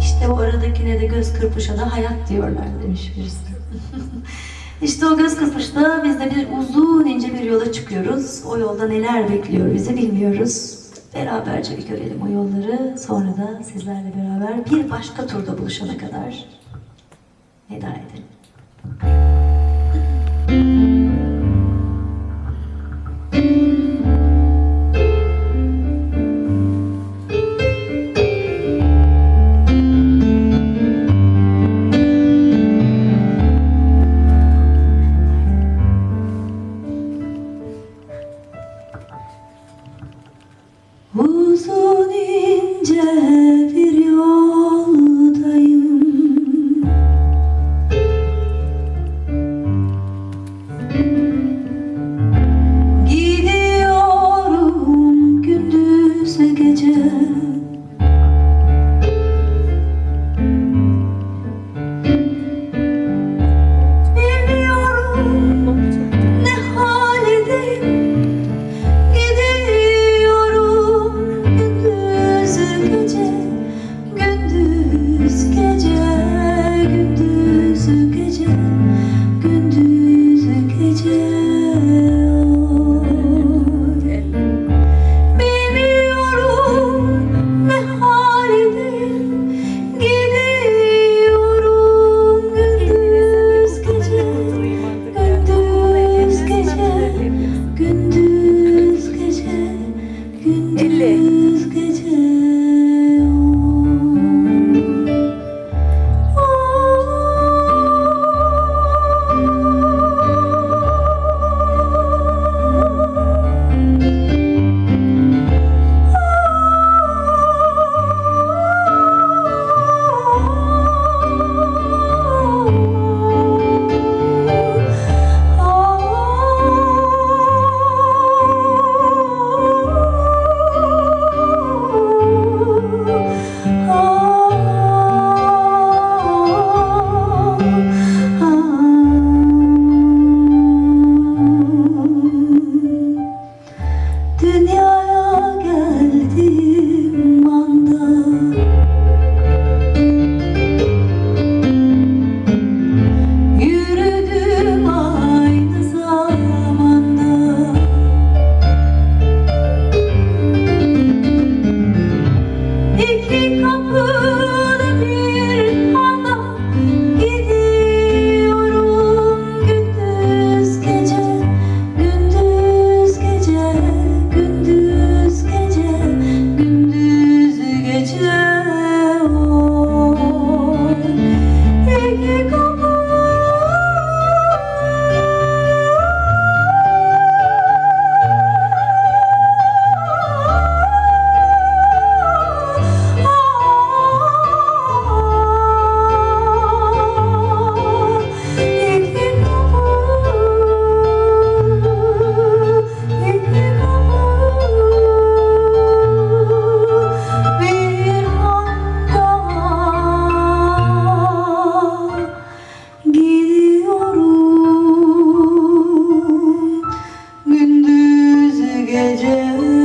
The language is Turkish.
İşte o aradakine de göz kırpışana hayat diyorlar demiş birisi. işte o göz kırpışta biz de bir uzun ince bir yola çıkıyoruz. O yolda neler bekliyor bizi bilmiyoruz. Beraberce bir görelim o yolları. Sonra da sizlerle beraber bir başka turda buluşana kadar veda edelim. İnce 再见